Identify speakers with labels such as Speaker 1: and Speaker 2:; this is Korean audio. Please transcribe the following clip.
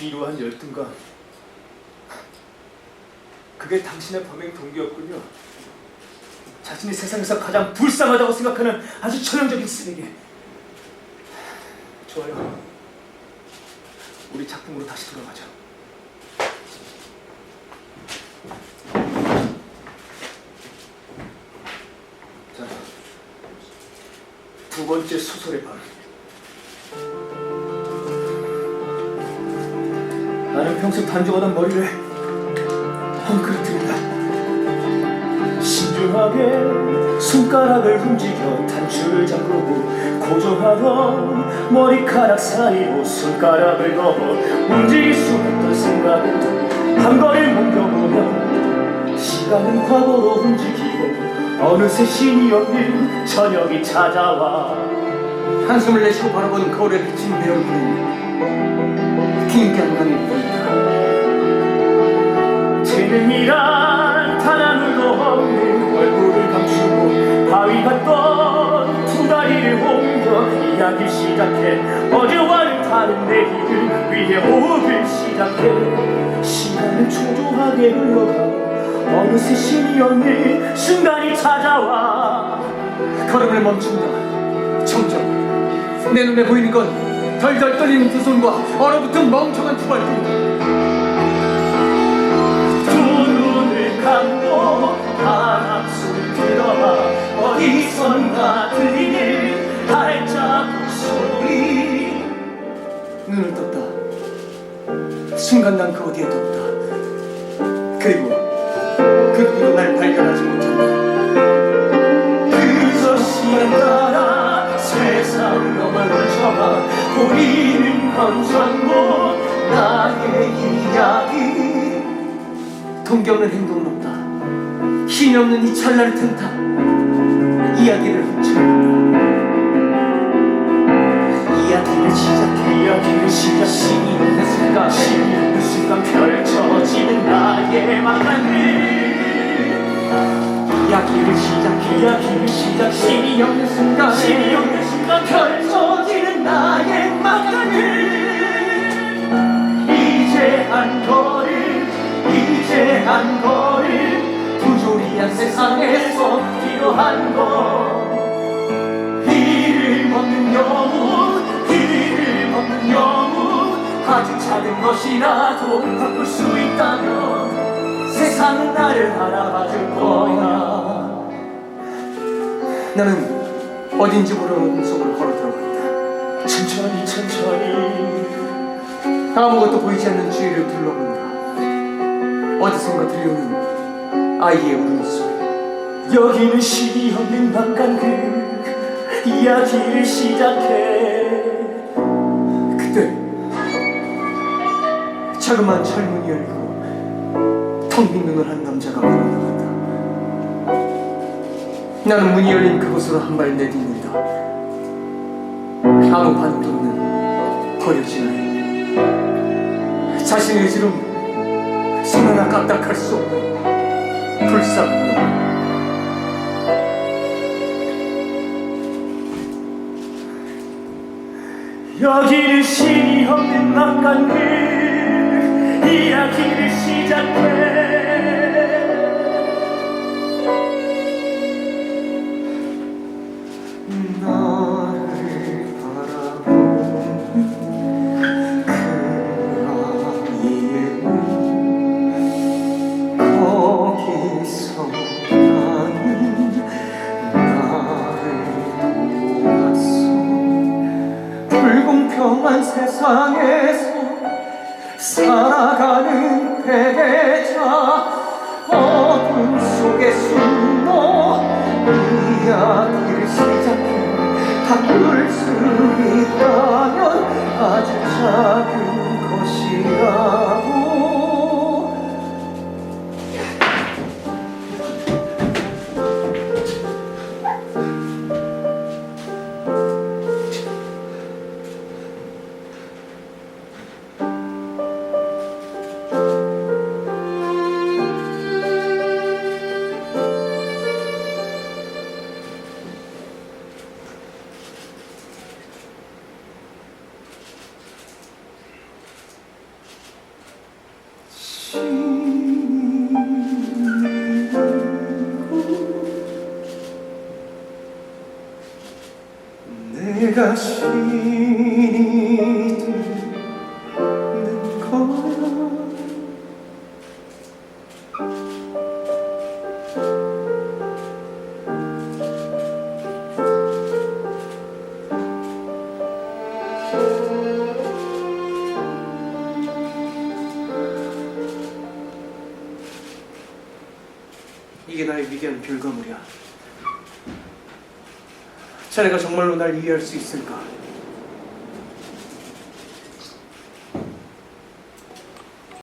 Speaker 1: 비루한 열등감. 그게 당신의 범행 동기였군요. 자신이 세상에서 가장 불쌍하다고 생각하는 아주 전형적인 쓰레기. 좋아요. 우리 작품으로 다시 돌아가자. 자, 두 번째 소설의 방. 나는 평소 단정하던 머리를 헝클어뜨린다. 신중하게 손가락을 움직여 단추를 잠그고 고정하던 머리카락 사이로 손가락을 넣어 움직일 수 없던 생각은 한 걸음 옮겨보면 시간은 과거로 움직이고 어느새 신이 없는 저녁이 찾아와
Speaker 2: 한숨을 내쉬고 바라본 거울에 비친 내 얼굴 은 긴장감이 보인다.
Speaker 1: 재능이란 단 아무도 없는 얼굴을 감추고 바위 같던 두 다리를 옮겨 이야기 시작해 어제와는 다른 내일을 위해 호흡을 시작해 시간은 초조하게 흘러가고 어느새 신이 없는 순간이 찾아와
Speaker 2: 걸음을 멈춘다. 점점 내 눈에 보이는 건 덜덜 떨리는 두 손과 얼어붙은 멍청한 두 발뿐이다.
Speaker 1: 두 눈을 감고 바람 소리 들어봐 어디선가 들리는 발자국 소리
Speaker 2: 눈을 떴다. 순간 난 그 어디에 떴다. 그리고 그 누구도 날 발견하지 못한다.
Speaker 1: 전부 나의 이야기.
Speaker 2: 동경은 행동은 없다. 힘이 없는 이 찰나를 틈타 이야기를 훔쳐낸다.
Speaker 1: 이야기를 시작해. 이야기를 시작 신이 없는 순간 신이 없는 순간 펼쳐지는 나의 망상을 이야기를 시작해. 이야기를 시작. 신이 없는 순간 신이 없는 순간 펼쳐지는 나의 망상을 이제 한 걸음 이제 한 걸음 부조리한 세상에서 필요한 것. 이를 먹는 영혼 이를 먹는 영혼 아주 작은 것이라도 바꿀 수 있다면 세상은 나를 알아봐줄 거야.
Speaker 2: 나는 어딘지 모르는 속으로 아무것도 보이지 않는 주위를 둘러본다. 어디선가 들려오는 아이의 울음소리.
Speaker 1: 여기는 신이 없는 막간 그 이야기를 시작해
Speaker 2: 그때 자그마한 철문이 열리고 텅 빈 눈을 한 남자가 걸어 나간다. 나는 문이 열린 그곳으로 한 발 내딛는다. 아무 반응도 없는 아이. 자신의 손 하나 까딱할 수 없는 불쌍한 놈.
Speaker 1: 여기는 신이 없는 막간 그 이야기를 시작해
Speaker 2: 세상에서 살아가는 패배자 어둠 속에 숨어 이야기를 시작해. 바꿀 수 있다 내가 신이 되는 거야 이게 나의 위대한 결과물이야. 자네가 정말로 날 이해할 수 있을까?